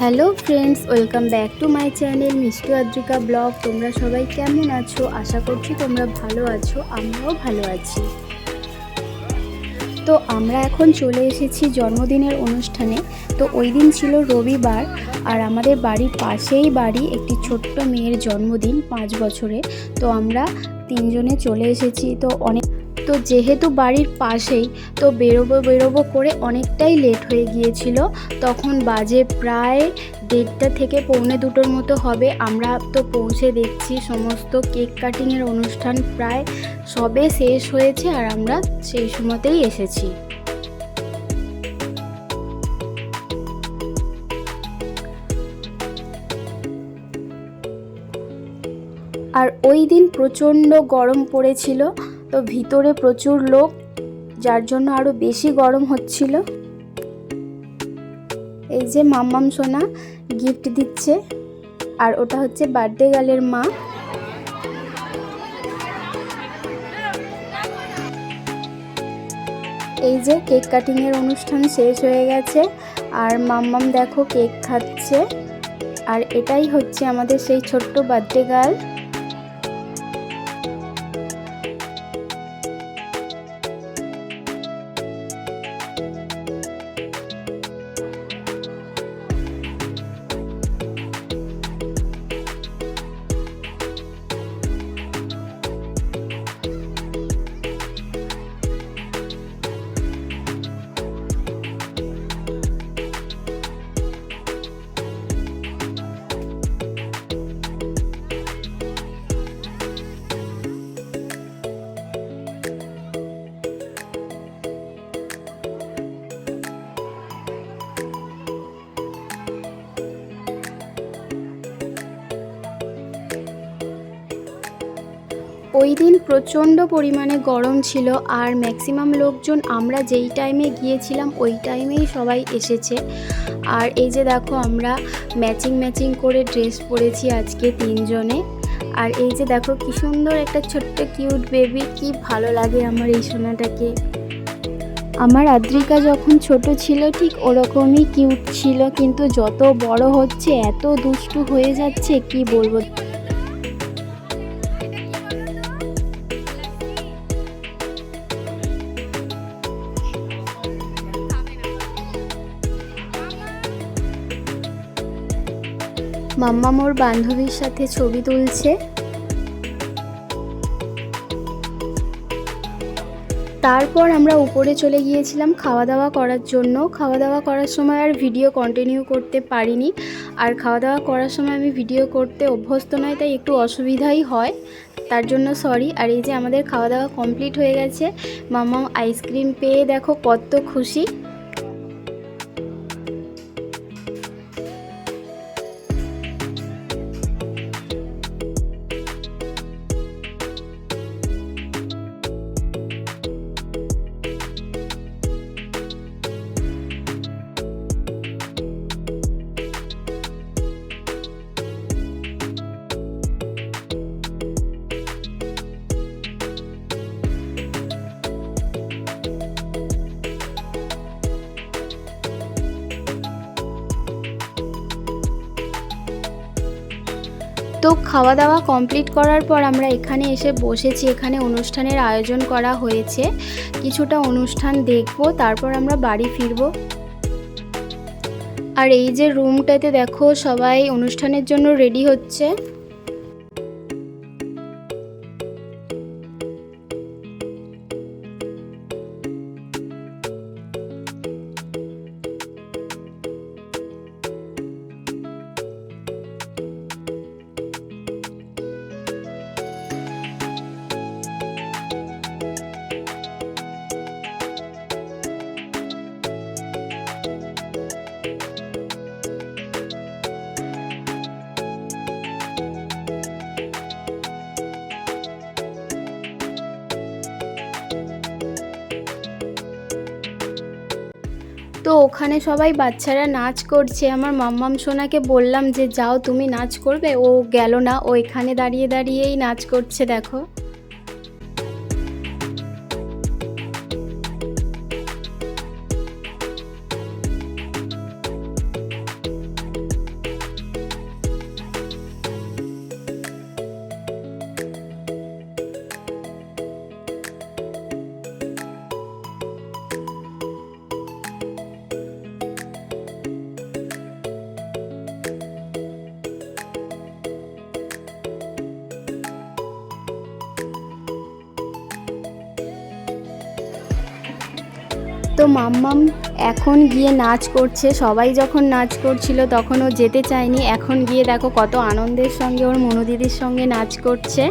Hello friends, welcome back to my channel Mishti Adrika vlog. তোমরা সবাই কেমন আছো? আশা করছি তোমরা ভালো আছো, আমরাও ভালো আছি। তো আমরা এখন চলে এসেছি জন্মদিনের অনুষ্ঠানে। তো ওই দিন ছিল রবিবার আর আমাদের বাড়ির পাশেই বাড়ি একটি ছোট্ট মেয়ের জন্মদিন পাঁচ বছরে। তো আমরা তিনজনে চলে এসেছি। তো অনেক তো যেহেতু বাড়ির পাশেই, তো বেরোবো বেরোবো করে অনেকটাই লেট হয়ে গিয়েছিল। তখন বাজে প্রায় দেড়টা থেকে পৌনে দুটোর মতো হবে। আমরা তো পৌঁছে দেখছি সমস্ত কেক কাটিংয়ের অনুষ্ঠান প্রায় সবে শেষ হয়েছে আর আমরা সেই সময়তেই এসেছি। আর ওই দিন প্রচণ্ড গরম পড়েছিল, তো ভিতরে প্রচুর লোক, যার জন্য আরও বেশি গরম হচ্ছিল। এই যে মাম্মাম সোনা গিফট দিচ্ছে। আর ওটা হচ্ছে বার্থডে গার্লের মা। এই যে কেক কাটিংয়ের অনুষ্ঠান শেষ হয়ে গেছে। আর মাম্মাম দেখো কেক খাচ্ছে। আর এটাই হচ্ছে আমাদের সেই ছোট্ট বার্থডে গার্ল ওই দিন প্রচণ্ড পরিমাণে গরম ছিল আর ম্যাক্সিমাম লোকজন আমরা যেই টাইমে গিয়েছিলাম, ওই টাইমেই সবাই এসেছে। আর এই যে দেখো আমরা ম্যাচিং ম্যাচিং করে ড্রেস পরেছি আজকে তিনজনে। আর এই যে দেখো কি সুন্দর একটা ছোট্ট কিউট বেবি কি ভালো লাগে আমার এই সোনাটাকে। আমার আদ্রিকা যখন ছোট ছিল ঠিক ওরকমই কিউট ছিল, কিন্তু যত বড় হচ্ছে, এত দুষ্টু হয়ে যাচ্ছে, কি বলব? মাম্মা মোর বান্ধবীর সাথে ছবি তুলছে। তারপর আমরা উপরে চলে গিয়েছিলাম খাওয়া দাওয়া করার জন্য। খাওয়া দাওয়া করার সময় আর ভিডিও কন্টিনিউ করতে পারিনি। আর খাওয়া দাওয়া করার সময় আমি ভিডিও করতে অভ্যস্ত নয়, তাই একটু অসুবিধাই হয়। তার জন্য সরি আর এই যে আমাদের খাওয়া দাওয়া কমপ্লিট হয়ে গেছে। মামা আইসক্রিম পেয়ে দেখো কত খুশি। তো খাওয়া দাওয়া কমপ্লিট করার পর আমরা এখানে এসে বসেছি। এখানে অনুষ্ঠানের আয়োজন করা হয়েছে। কিছুটা অনুষ্ঠান দেখব, তারপর আমরা বাড়ি ফিরব। আর এই যে রুমটাতে দেখো, সবাই অনুষ্ঠানের জন্য রেডি হচ্ছে। তো ওখানে সবাই বাচ্চারা নাচ করছে। আমার মাম্মাম সোনাকে বললাম যে, যাও, তুমি নাচ করবে? ও গেল না। ও এখানে দাঁড়িয়ে দাঁড়িয়েই নাচ করছে, দেখো। তো মাম্মাম এখন গিয়ে নাচ করছে। সবাই যখন নাচ করছিল তখন ও যেতে চায়নি। এখন গিয়ে দেখো কত আনন্দের সঙ্গে ওর মনোদিদির সঙ্গে নাচ করছে।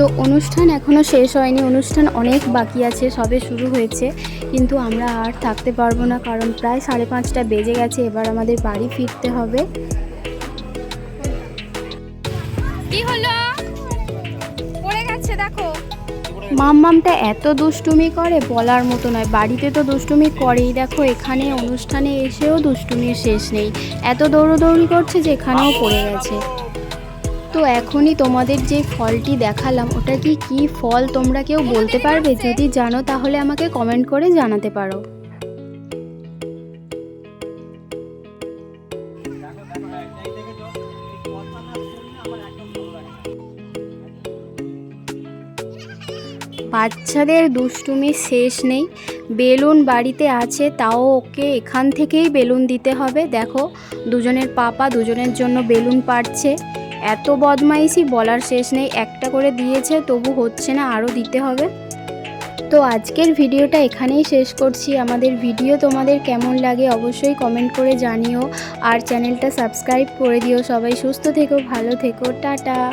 তো অনুষ্ঠান এখনও শেষ হয়নি। অনুষ্ঠান অনেক বাকি আছে সবে শুরু হয়েছে। কিন্তু আমরা আর থাকতে পারব না কারণ প্রায় সাড়ে পাঁচটা বেজে গেছে। এবার আমাদের বাড়ি ফিরতে হবে। কি হলো? পড়ে গেছে দেখো। মাম্মামটা এত দুষ্টুমি করে বলার মতো নয়। বাড়িতে তো দুষ্টুমি করেই। দেখো এখানে অনুষ্ঠানে এসেও দুষ্টুমির শেষ নেই। এত দৌড়োদৌড়ি করছে যে এখানেও পড়ে গেছে। তো এখনই তোমাদের যে ফলটি দেখালাম, ওটা কি কি ফল তোমরা কেউ বলতে পারবে? যদি জানো, তাহলে আমাকে কমেন্ট করে জানাতে পারো। বাচ্চাদের দুষ্টুমি শেষ নেই। বেলুন বাড়িতে আছে, তাও ওকে এখান থেকেই বেলুন দিতে হবে। দেখো, দুজনের পাপা দুজনের জন্য বেলুন পাড়ছে। এত বদমাইশি বলার শেষ নেই, একটা করে দিয়েছে, তবু হচ্ছে না, আরও দিতে হবে। তো আজকের ভিডিওটা এখানেই শেষ করছি। আমাদের ভিডিও তোমাদের কেমন লাগে অবশ্যই কমেন্ট করে জানিও। আর চ্যানেলটা সাবস্ক্রাইব করে দিও। সবাই সুস্থ থেকো, ভালো থেকো। টাটা!